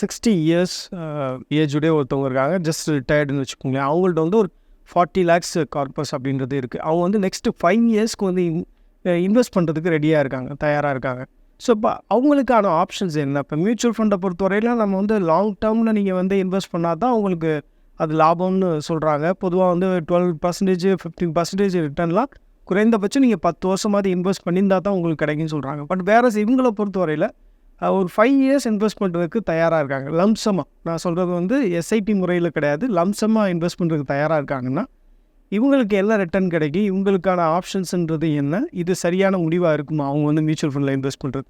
Sixty years ஏஜுடைய ஒருத்தவங்க இருக்காங்க. Just ரிட்டையர்டுன்னு வச்சுக்கோங்களேன். அவங்கள்ட்ட வந்து ஒரு ஃபார்ட்டி லேக்ஸ் கார்பஸ் அப்படின்றது இருக்குது அவங்க வந்து நெக்ஸ்ட்டு ஃபைவ் இயர்ஸ்க்கு வந்து இன்வெஸ்ட் பண்ணுறதுக்கு ரெடியாக இருக்காங்க. தயாராக இருக்காங்க. ஸோ இப்போ அவங்களுக்கான ஆப்ஷன்ஸ் என்ன? இப்போ மியூச்சுவல் ஃபண்டை பொறுத்தவரையில் நம்ம வந்து லாங் டேர்மில் நீங்கள் வந்து இன்வெஸ்ட் பண்ணால் தான் உங்களுக்கு அது லாபம்னு சொல்கிறாங்க பொதுவாக வந்து டுவெல் பர்சன்டேஜ் ஃபிஃப்டீன் பர்சன்டேஜ் ரிட்டர்ன்லாம் குறைந்தபட்சம் நீங்கள் பத்து வருஷமாவது இன்வெஸ்ட் பண்ணியிருந்தால் தான் உங்களுக்கு கிடைக்கும்னு சொல்கிறாங்க பட் வேறு இவங்களை பொறுத்தவரையில் ஒரு ஃபைவ் இயர்ஸ் இன்வெஸ்ட் பண்ணுறதுக்கு தயாராக இருக்காங்க. லம்சமாக நான் சொல்கிறது வந்து எஸ்ஐபி முறையில் கிடையாது. லம்சமாக இன்வெஸ்ட் பண்ணுறதுக்கு தயாராக இருக்காங்கன்னா இவங்களுக்கு எல்லாம் ரிட்டர்ன் கிடைக்கும் இவங்களுக்கான ஆப்ஷன்ஸுன்றது என்ன? இது சரியான முடிவாக இருக்குமா? அவங்க வந்து மியூச்சுவல் ஃபண்டில் இன்வெஸ்ட் பண்ணுறது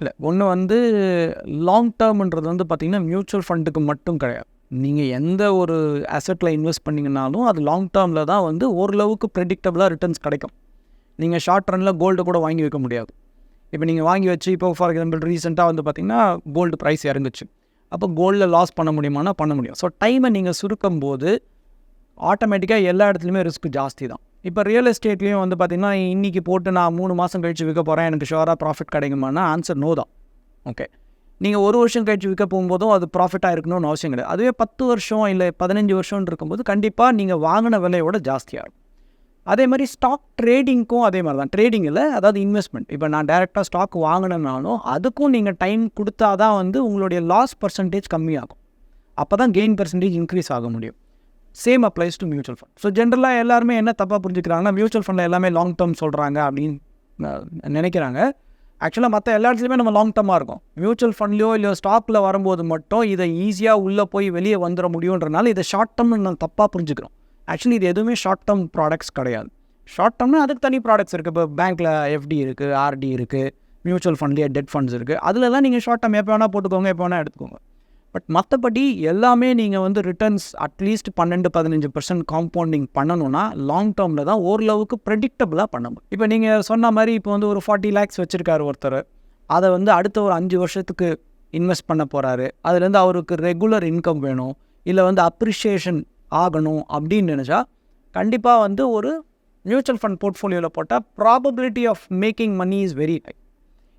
இல்லை ஒன்று வந்து லாங் டேர்ம்ன்றது வந்து பார்த்திங்கன்னா மியூச்சுவல் ஃபண்டுக்கு மட்டும் கிடையாது. நீங்கள் எந்த ஒரு அசெட்டில் இன்வெஸ்ட் பண்ணிங்கனாலும் அது லாங் டேர்மில் தான் வந்து ஓரளவுக்கு ப்ரெடிக்டபுளாக ரிட்டர்ன்ஸ் கிடைக்கும். நீங்கள் ஷார்ட் ரனில் கோல்டு கூட வாங்கி வைக்க முடியாது. இப்போ நீங்கள் வாங்கி வச்சு இப்போ ஃபார் எக்ஸாம்பிள் ரீசெண்டாக வந்து பார்த்திங்கன்னா கோல்டு ப்ரைஸ் இறங்குச்சு அப்போ கோல்டில் லாஸ் பண்ண முடியுமானா பண்ண முடியும். ஸோ டைமை நீங்கள் சுருக்கும் போது ஆட்டோமேட்டிக்காக எல்லா இடத்துலையுமே ரிஸ்க் ஜாஸ்தி தான். இப்போ ரியல் எஸ்டேட்லேயும் வந்து பார்த்திங்கன்னா இன்றைக்கி போட்டு நான் மூணு மாதம் கழித்து விற்க போகிறேன் எனக்கு ஷுவராக ப்ராஃபிட் கிடைக்குமானா ஆன்சர் நோ தான். ஓகே நீங்கள் ஒரு வருஷம் கழிச்சு விற்க போகும்போதும் அது ப்ராஃபிட்டாக இருக்கணும்னு அவசியம் கிடையாது. அதுவே பத்து வருஷம் இல்லை பதினஞ்சு வருஷம்னு இருக்கும்போது கண்டிப்பாக நீங்கள் வாங்கின விலையோட ஜாஸ்தியாக இருக்கும். அதே மாதிரி ஸ்டாக் ட்ரேடிங்க்கும் அதே மாதிரி தான் ட்ரேடிங்கில் அதாவது இன்வெஸ்ட்மெண்ட் இப்போ நான் டேரெக்டாக ஸ்டாக் வாங்கினேனாலும் அதுக்கும் நீங்கள் டைம் கொடுத்தா தான் வந்து உங்களுடைய லாஸ் பர்சன்டேஜ் கம்மியாகும். அப்போ தான் கெயின் பர்சன்டேஜ் இன்க்ரீஸ் ஆக முடியும். Same applies to mutual fund so ஜென்ரலாக எல்லாருமே என்ன தப்பாக புரிஞ்சுக்கிறாங்கன்னா மியூச்சுவல் ஃபண்டில் எல்லாமே லாங் டேர்ம் சொல்கிறாங்க அப்படின்னு நினைக்கிறாங்க. ஆக்சுவலாக மற்ற எல்லா இடத்துலையுமே நம்ம லாங் டேர்மாக இருக்கும். மியூச்சுவல் ஃபண்ட்லையோ இல்லை ஸ்டாக்கில் வரும்போது மட்டும் இதை ஈஸியாக உள்ளே போய் வெளியே வந்துட முடியுன்றனால இதை ஷார்ட் டேர்ம்னு நான் தப்பாக புரிஞ்சுக்கிறோம். ஆக்சுவலி இது எதுவுமே ஷார்ட் டேர்ம் ப்ராடக்ட்ஸ் கிடையாது. ஷார்ட் டேர்ம்னா அதுக்கு தனி ப்ராடக்ட்ஸ் இருக்குது இப்போ பேங்க்கில் எஃப்டி இருக்குது ஆர்டி இருக்குது மியூச்சுவல் ஃபண்ட்லேயே டெட் ஃபண்ட்ஸ் இருக்குது அதிலலாம் நீங்கள் ஷார்ட் டேர்ம் எப்போ வேணால் போட்டுக்கோங்க எப்போ வேணால் எடுத்துக்கோங்க. பட் மற்றபடி எல்லாமே நீங்கள் வந்து ரிட்டர்ன்ஸ் அட்லீஸ்ட் பன்னெண்டு பதினஞ்சு பர்சன்ட் காம்பவுண்டிங் பண்ணணும்னா லாங் டேர்மில் தான் ஓரளவுக்கு ப்ரெடிக்டபுளாக பண்ண முடியும். இப்போ நீங்கள் சொன்ன மாதிரி இப்போ வந்து ஒரு ஃபார்ட்டி லேக்ஸ் வச்சுருக்காரு ஒருத்தர். அதை வந்து அடுத்த ஒரு அஞ்சு வருஷத்துக்கு இன்வெஸ்ட் பண்ண போகிறாரு அதுலேருந்து அவருக்கு ரெகுலர் இன்கம் வேணும். இல்லை வந்து அப்ரிஷியேஷன் ஆகணும் அப்படின்னு நினச்சா கண்டிப்பாக வந்து ஒரு மியூச்சுவல் ஃபண்ட் போர்ட்ஃபோலியோவில் போட்டால் probability of making money is very high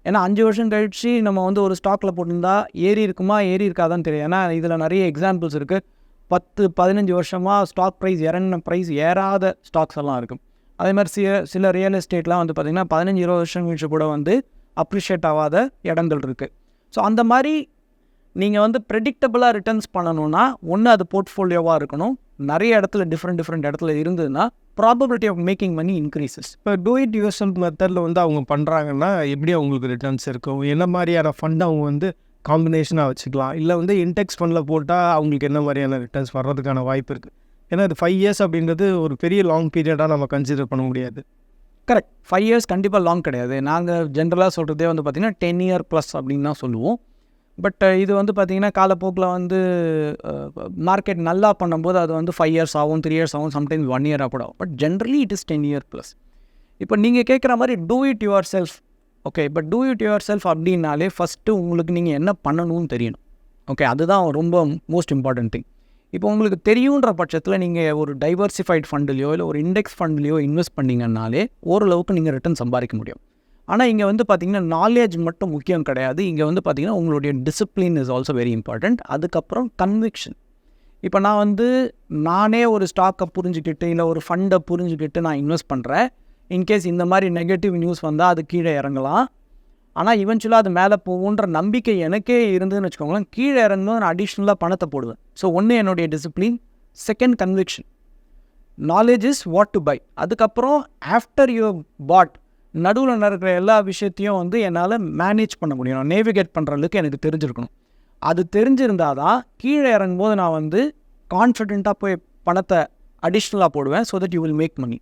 ஏன்னா அஞ்சு வருஷம் கழிச்சு நம்ம வந்து ஒரு ஸ்டாக்கில் போட்டிருந்தா ஏறி இருக்குமா ஏறி இருக்காதான்னு தெரியும் ஏன்னா இதில் நிறைய எக்ஸாம்பிள்ஸ் இருக்குது பத்து பதினஞ்சு வருஷமாக ஸ்டாக் ப்ரைஸ் இறங்கின ப்ரைஸ் ஏறாத ஸ்டாக்ஸ் எல்லாம் இருக்கும். அதே மாதிரி சில சில ரியல் எஸ்டேட்லாம் வந்து பார்த்திங்கன்னா பதினஞ்சு இருபது வருஷம் கழிச்சு கூட வந்து அப்ரிஷியேட் ஆகாத இடங்கள் இருக்குது ஸோ அந்த மாதிரி நீங்கள் வந்து ப்ரெடிக்டபுளாக ரிட்டர்ன்ஸ் பண்ணணும்னா ஒன்று அது போர்ட்ஃபோலியோவாக இருக்கணும். நிறைய இடத்துல டிஃப்ரெண்ட் டிஃப்ரெண்ட் இடத்துல இருந்ததுன்னா probability of making money increases இப்போ டூ இட் யூஎஸ்எல் மெத்தடில் வந்து அவங்க பண்ணுறாங்கன்னா எப்படி அவங்களுக்கு ரிட்டர்ன்ஸ் இருக்கும்? என்ன மாதிரியான ஃபண்ட் அவங்க வந்து காம்பினேஷனாக வச்சுக்கலாம்? இல்லை வந்து இன்டெக்ஸ் ஃபண்டில் போட்டால் அவங்களுக்கு என்ன மாதிரியான ரிட்டர்ன்ஸ் வர்றதுக்கான வாய்ப்பு இருக்குது ஏன்னா இது ஃபைவ் இயர்ஸ் அப்படின்றது ஒரு பெரிய லாங் பீரியடாக நம்ம கன்சிடர் பண்ண முடியாது. கரெக்ட் ஃபைவ் இயர்ஸ் கண்டிப்பாக லாங் கிடையாது. நாங்கள் ஜென்ரலாக சொல்கிறதே வந்து பார்த்திங்கன்னா டென் இயர் ப்ளஸ் அப்படின்னு தான் சொல்லுவோம். பட் uh, இது வந்து பார்த்திங்கன்னா காலப்போக்கில் வந்து uh, மார்க்கெட் நல்லா பண்ணும்போது அது வந்து ஃபைவ் இயர்ஸ் ஆகும் த்ரீ இயர்ஸ் ஆகும் சம்டைம்ஸ் ஒன் இயராக கூட ஆகும். But generally it is ten year plus இப்போ நீங்கள் கேட்குற மாதிரி do it yourself okay but do it yourself அப்படின்னாலே ஃபஸ்ட்டு உங்களுக்கு நீங்கள் என்ன பண்ணணும்னு தெரியணும். ஓகே அதுதான் ரொம்ப மோஸ்ட் இம்பார்ட்டன்ட் திங் இப்போ உங்களுக்கு தெரியுன்ற பட்சத்தில் நீங்கள் ஒரு டைவர்சிஃபைட் ஃபண்டுலையோ இல்லை ஒரு இண்டெக்ஸ் ஃபண்ட்லையோ இன்வெஸ்ட் பண்ணீங்கன்னாலே ஓரளவுக்கு நீங்கள் ரிட்டர்ன் சம்பாதிக்க முடியும். ஆனால் இங்கே வந்து பார்த்திங்கன்னா நாலேஜ் மட்டும் முக்கியம் கிடையாது. இங்கே வந்து பார்த்தீங்கன்னா உங்களுடைய discipline is also very important அதுக்கப்புறம் கன்விக்ஷன் இப்போ நான் வந்து நானே ஒரு ஸ்டாக்கை புரிஞ்சுக்கிட்டு இல்லை ஒரு ஃபண்டை புரிஞ்சுக்கிட்டு நான் இன்வெஸ்ட் பண்ணுறேன் இன்கேஸ் இந்த மாதிரி நெகட்டிவ் நியூஸ் வந்தால் அது கீழே இறங்கலாம். ஆனால் இவென்ச்சுவலாக அது மேலே போகுன்ற நம்பிக்கை எனக்கே இருந்ததுன்னு வச்சுக்கோங்களேன் கீழே இறங்கும்போது நான் அடிஷ்னலாக பணத்தை போடுவேன். ஸோ ஒன்று என்னுடைய discipline second conviction knowledge is what to buy அதுக்கப்புறம் ஆஃப்டர் யூ பாட் நடுவில் நடக்கிற எல்லா விஷயத்தையும் வந்து என்னால் மேனேஜ் பண்ண முடியும். நேவிகேட் பண்ணுற அளவுக்கு எனக்கு தெரிஞ்சிருக்கணும். அது தெரிஞ்சிருந்தால் தான் கீழே இறங்கும்போது நான் வந்து கான்ஃபிடெண்ட்டாக போய் பணத்தை அடிஷ்னலாக போடுவேன் so that you will make money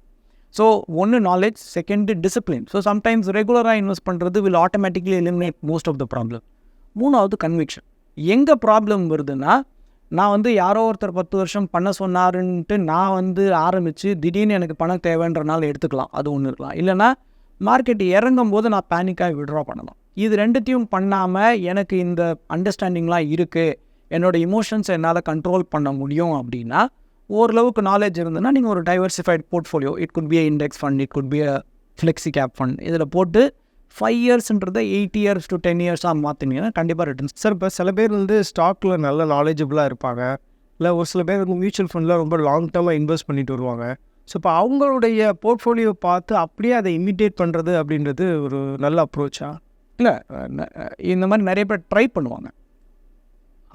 so ஒன்று knowledge second discipline so sometimes ரெகுலராக இன்வெஸ்ட் பண்ணுறது will automatically eliminate most of the problem மூணாவது கன்விக்ஷன் எங்கே ப்ராப்ளம் வருதுன்னா நான் வந்து யாரோ ஒருத்தர் பத்து வருஷம் பண்ண சொன்னாருன்ட்டு நான் வந்து ஆரம்பித்து திடீர்னு எனக்கு பணம் தேவைன்றனால எடுத்துக்கலாம். அது ஒன்று இருக்கலாம். இல்லைனா மார்க்கெட் இறங்கும் போது நான் பேனிக்காக விட்ரா பண்ணணும். இது ரெண்டுத்தையும் பண்ணாமல் எனக்கு இந்த அண்டர்ஸ்டாண்டிங்லாம் இருக்குது என்னோடய இமோஷன்ஸ் என்னால் கண்ட்ரோல் பண்ண முடியும் அப்படின்னா ஓரளவுக்கு நாலேஜ் இருந்ததுன்னா நீங்கள் ஒரு diversified portfolio it could be a index fund it could be a flexi cap fund இதில் போட்டு ஃபைவ் இயர்ஸ்ன்றதை எயிட் இயர்ஸ் டு டென் இயர்ஸாக மாற்றினீங்கன்னா கண்டிப்பாக ரிட்டர்ன்ஸ் சார் இப்போ சில பேர் வந்து ஸ்டாக்கில் நல்ல நாலேஜபிளாக இருப்பாங்க. இல்லை ஒரு சில பேர் வந்து மியூச்சுவல் ஃபண்டில் ரொம்ப லாங் டேர்மாக இன்வெஸ்ட் பண்ணிட்டு வருவாங்க. ஸோ இப்போ அவங்களுடைய போர்ட்ஃபோலியோ பார்த்து அப்படியே அதை இமிட்டேட் பண்ணுறது அப்படின்றது ஒரு நல்ல அப்ரோச்சா இல்லை இந்த மாதிரி நிறைய பேர் ட்ரை பண்ணுவாங்க.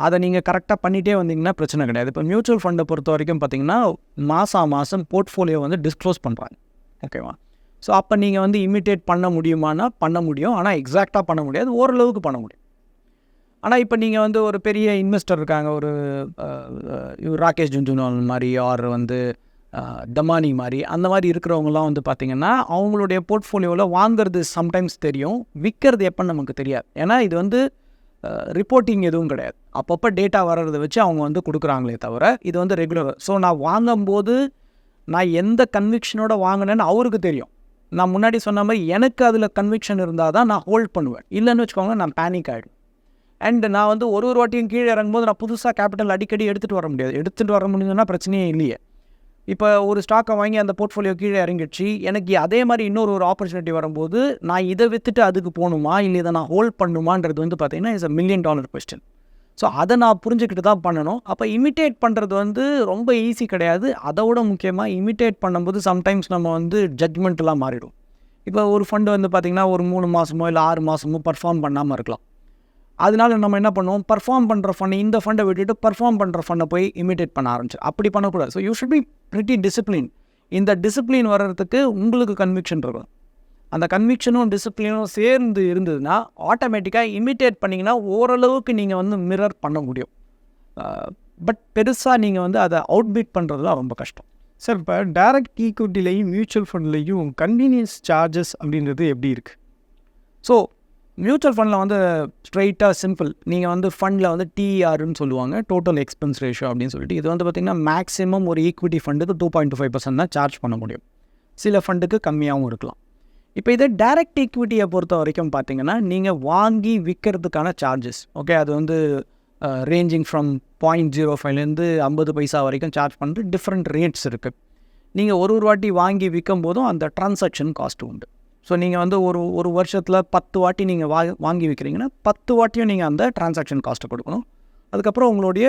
அதை நீங்கள் கரெக்டாக பண்ணிகிட்டே வந்தீங்கன்னா பிரச்சனை கிடையாது. இப்போ மியூச்சுவல் ஃபண்டை பொறுத்த வரைக்கும் பார்த்தீங்கன்னா மாதம் மாதம் போர்ட்ஃபோலியோ வந்து டிஸ்க்ளோஸ் பண்ணுறாங்க ஓகேவா ஸோ அப்போ நீங்கள் வந்து இமிட்டேட் பண்ண முடியுமானா பண்ண முடியும். ஆனால் எக்ஸாக்டாக பண்ண முடியாது. ஓரளவுக்கு பண்ண முடியும். ஆனால் இப்போ நீங்கள் வந்து ஒரு பெரிய இன்வெஸ்டர் இருக்காங்க. ஒரு ராகேஷ் ஜுன்ஜுனோல் மாதிரி ஆர் வந்து தமானி மாதிரி அந்த மாதிரி இருக்கிறவங்கலாம் வந்து பார்த்திங்கன்னா அவங்களுடைய போர்ட்ஃபோலியோவில் வாங்குறது சம்டைம்ஸ் தெரியும். விற்கிறது எப்போ நமக்கு தெரியாது. ஏன்னா இது வந்து ரிப்போர்ட்டிங் எதுவும் கிடையாது. அப்பப்போ டேட்டா வர்றதை வச்சு அவங்க வந்து கொடுக்குறாங்களே தவிர இது வந்து ரெகுலர். ஸோ நான் வாங்கும்போது நான் எந்த கன்விக்ஷனோட வாங்கினேன்னு அவருக்கு தெரியும். நான் முன்னாடி சொன்ன மாதிரி எனக்கு அதில் கன்விக்ஷன் இருந்தால் தான் நான் ஹோல்ட் பண்ணுவேன். இல்லைன்னு வச்சுக்கோங்க நான் பேனிக் ஆகிடும் அண்ட் நான் வந்து ஒரு ஒரு வாட்டியும் கீழே இறங்கும்போது நான் புதுசாக கேபிட்டல் அடிக்கடி எடுத்துகிட்டு வர முடியாது. எடுத்துகிட்டு வர முடியுதுன்னா பிரச்சனையே இல்லையே. இப்போ ஒரு ஸ்டாக்கை வாங்கி அந்த போர்ட்ஃபோலியோ கீழே இறங்கிடுச்சு. எனக்கு அதே மாதிரி இன்னொரு ஒரு ஆப்பர்ச்சுனிட்டி வரும்போது நான் இதை விற்றுட்டு அதுக்கு போகணுமா? இல்லை இதை நான் ஹோல்ட் பண்ணுமான்றது வந்து பார்த்தீங்கன்னா is a million dollar question so அதை நான் புரிஞ்சுக்கிட்டு தான் பண்ணணும். அப்போ இமிட்டேட் பண்ணுறது வந்து ரொம்ப ஈஸி கிடையாது. அதை விட முக்கியமாக இமிட்டேட் பண்ணும்போது சம்டைம்ஸ் நம்ம வந்து ஜட்மெண்ட்லாம் மாறிடும். இப்போ ஒரு ஃபண்டு வந்து பார்த்திங்கன்னா ஒரு மூணு மாதமோ இல்லை ஆறு மாதமோ பர்ஃபார்ம் பண்ணாமல் இருக்கலாம். அதனால நம்ம என்ன பண்ணுவோம்? பர்ஃபார்ம் பண்ணுற ஃபண்டை இந்த ஃபண்டை விட்டுட்டு பர்ஃபார்ம் பண்ணுற ஃபண்டை போய் இமிட்டேட் பண்ண ஆரம்பிச்சு அப்படி பண்ணக்கூடாது. So you should be pretty discipline இந்த டிசிப்ளின் வர்றதுக்கு உங்களுக்கு கன்விக்ஷன் இருக்கும். அந்த கன்விக்ஷனும் டிசிப்ளினும் சேர்ந்து இருந்ததுன்னா ஆட்டோமேட்டிக்காக இமிட்டேட் பண்ணிங்கன்னா ஓரளவுக்கு நீங்கள் வந்து மிரர் பண்ண முடியும். பட் பெருசாக நீங்கள் வந்து அதை அவுட்பீட் பண்ணுறதுலாம் ரொம்ப கஷ்டம். சார் இப்போ டைரக்ட் ஈக்விட்டிலையும் மியூச்சுவல் ஃபண்ட்லேயும் கன்வீனியன்ஸ் சார்ஜஸ் அப்படின்றது எப்படி இருக்குது ஸோ மியூச்சுவல் ஃபண்டில் வந்து ஸ்ட்ரைட்டாக சிம்பிள் நீங்கள் வந்து ஃபண்டில் வந்து டிஆர்னு சொல்லுவாங்க டோட்டல் எக்ஸ்பென்ஸ் ரேஷியோ அப்படின்னு சொல்லிட்டு. இது வந்து பார்த்திங்கன்னா மேக்ஸிமம் ஒரு ஈக்விட்டி ஃபண்டுக்கு டூ பாயிண்ட் ஃபைவ் பர்சன்ட் தான் சார்ஜ் பண்ண முடியும். சில ஃபண்டுக்கு கம்மியாகவும் இருக்கலாம். இப்போ இதே டைரக்ட் ஈக்விட்டியை பொறுத்த வரைக்கும் பார்த்தீங்கன்னா நீங்கள் வாங்கி விற்கிறதுக்கான சார்ஜஸ் ஓகே அது வந்து ரேஞ்சிங் ஃப்ரம் பாயிண்ட் ஜீரோ ஃபைவ்லேருந்து ஐம்பது பைசா வரைக்கும் சார்ஜ் பண்ணுறது டிஃப்ரெண்ட் ரேட்ஸ் இருக்குது நீங்கள் ஒரு ஒரு வாட்டி வாங்கி விற்கும் போதும் அந்த ட்ரான்சாக்ஷன் காஸ்ட் உண்டு. ஸோ நீங்கள் வந்து ஒரு ஒரு வருஷத்தில் பத்து வாட்டி நீங்கள் வா வாங்கி விற்கிறீங்கன்னா பத்து வாட்டியும் நீங்கள் அந்த டிரான்சாக்ஷன் காஸ்ட்டை கொடுக்கணும். அதுக்கப்புறம் உங்களுடைய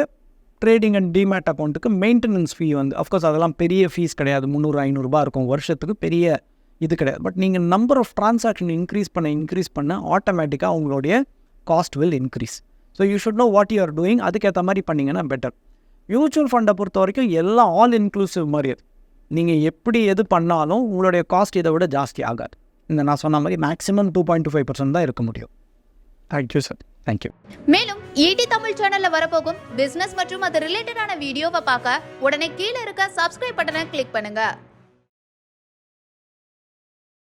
ட்ரேடிங் அண்ட் டிமேட் அக்கௌண்ட்டுக்கு மெயின்டெனன்ஸ் ஃபீ வந்து அஃப்கோர்ஸ் அதெல்லாம் பெரிய ஃபீஸ் கிடையாது. முந்நூறு ஐநூறுரூபா இருக்கும். வருஷத்துக்கு பெரிய இது கிடையாது. பட் நீங்கள் நம்பர் ஆஃப் டிரான்சாக்ஷன் இன்க்ரீஸ் பண்ண இன்க்ரீஸ் பண்ண ஆட்டோமேட்டிக்காக உங்களுடைய cost will increase so you should know what you are doing அதுக்கேற்ற மாதிரி பண்ணிங்கன்னா பெட்டர் மியூச்சுவல் ஃபண்டை பொறுத்த வரைக்கும் எல்லாம் ஆல் இன்க்ளூசிவ் மாதிரி அது. நீங்கள் எப்படி எது பண்ணாலும் உங்களுடைய காஸ்ட் இதை விட ஜாஸ்தி ஆகாது. இந்த நான் சொன்ன மாதிரி maximum two point two five percent தான் இருக்க முடியும். Thank you sir thank you மேலும் ஈடி தமிழ் சேனல்ல வரப்போகும் பிசினஸ் மற்றும் அது ரிலேட்டடான வீடியோவை பார்க்க உடனே கீழே இருக்க சப்ஸ்கிரைப் பட்டனை கிளிக் பண்ணுங்க.